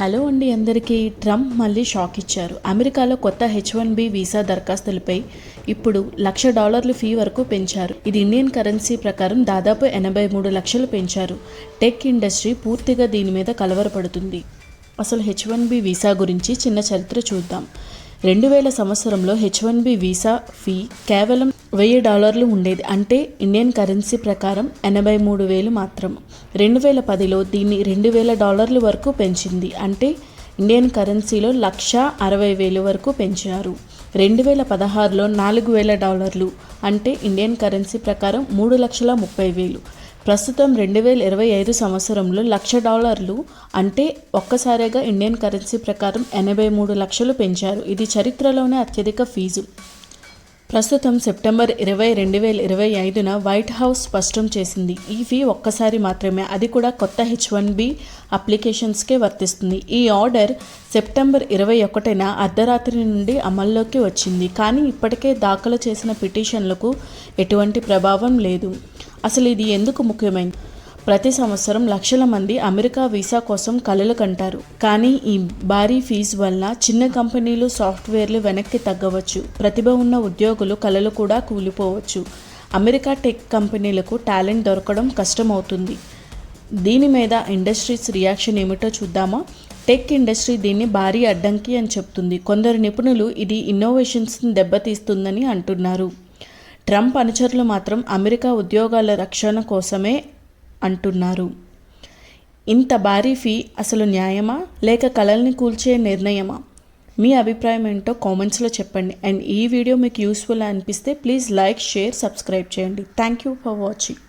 Hello అండి అందరికీ. Trump మళ్ళీ షాక్ ఇచ్చారు. అమెరికాలో కొత్త హెచ్ వన్ బి వీసా దరఖాస్తులపై ఇప్పుడు లక్ష డాలర్లు ఫీ వరకు పెంచారు. ఇది ఇండియన్ కరెన్సీ ప్రకారం దాదాపు ఎనభై మూడు లక్షలు పెంచారు. టెక్ ఇండస్ట్రీ పూర్తిగా దీని మీద కలవరపడుతుంది. అసలు హెచ్ వన్ బి వీసా గురించి చిన్న చరిత్ర చూద్దాం. రెండు వేల సంవత్సరంలో H one B visa fee కేవలం వెయ్యి డాలర్లు ఉండేది. అంటే ఇండియన్ కరెన్సీ ప్రకారం ఎనభై మూడు వేలు మాత్రం. రెండు వేల పదిలో దీన్ని రెండు వేల డాలర్ల వరకు పెంచింది. అంటే ఇండియన్ కరెన్సీలో లక్ష అరవై వేలు వరకు పెంచారు. రెండు వేల పదహారులో నాలుగు వేల డాలర్లు. అంటే ఇండియన్ కరెన్సీ ప్రకారం మూడు లక్షల ముప్పై వేలు. ప్రస్తుతం రెండు వేల ఇరవై ఐదు సంవత్సరంలో లక్ష డాలర్లు. అంటే ఒక్కసారిగా ఇండియన్ కరెన్సీ ప్రకారం ఎనభై మూడు లక్షలు పెంచారు. ఇది చరిత్రలోనే అత్యధిక ఫీజు. ప్రస్తుతం సెప్టెంబర్ ఇరవై రెండు వేల ఇరవై ఐదున వైట్ హౌస్ స్పష్టం చేసింది. ఈ ఫీ ఒక్కసారి మాత్రమే. అది కూడా కొత్త హెచ్ వన్ బి అప్లికేషన్స్కే వర్తిస్తుంది. ఈ ఆర్డర్ సెప్టెంబర్ ఇరవై ఒకటిన అర్ధరాత్రి నుండి అమల్లోకి వచ్చింది. కానీ ఇప్పటికే దాఖలు చేసిన పిటిషన్లకు ఎటువంటి ప్రభావం లేదు. అసలు ఇది ఎందుకు ముఖ్యమైంది? ప్రతి సంవత్సరం లక్షల మంది అమెరికా వీసా కోసం కలలు కంటారు. కానీ ఈ భారీ ఫీజు వల్ల చిన్న కంపెనీలు సాఫ్ట్వేర్లు వెనక్కి తగ్గవచ్చు. ప్రతిభ ఉన్న ఉద్యోగులు కలలు కూడా కూలిపోవచ్చు. అమెరికా టెక్ కంపెనీలకు టాలెంట్ దొరకడం కష్టమవుతుంది. దీని మీద ఇండస్ట్రీస్ రియాక్షన్ ఏమిటో చూద్దామా? టెక్ ఇండస్ట్రీ దీన్ని భారీ అడ్డంకి అని చెప్తుంది. కొందరు నిపుణులు ఇది ఇన్నోవేషన్స్ని దెబ్బతీస్తుందని అంటున్నారు. ట్రంప్ అనుచరులు మాత్రం అమెరికా ఉద్యోగాల రక్షణ కోసమే అంటున్నారు. ఇంత భారీ ఫీ అసలు న్యాయమా? లేక కళల్ని కూల్చే నిర్ణయమా? మీ అభిప్రాయం ఏంటో కామెంట్స్లో చెప్పండి. అండ్ ఈ వీడియో మీకు యూస్ఫుల్ అనిపిస్తే ప్లీజ్ లైక్ షేర్ సబ్స్క్రైబ్ చేయండి. Thank you for watching.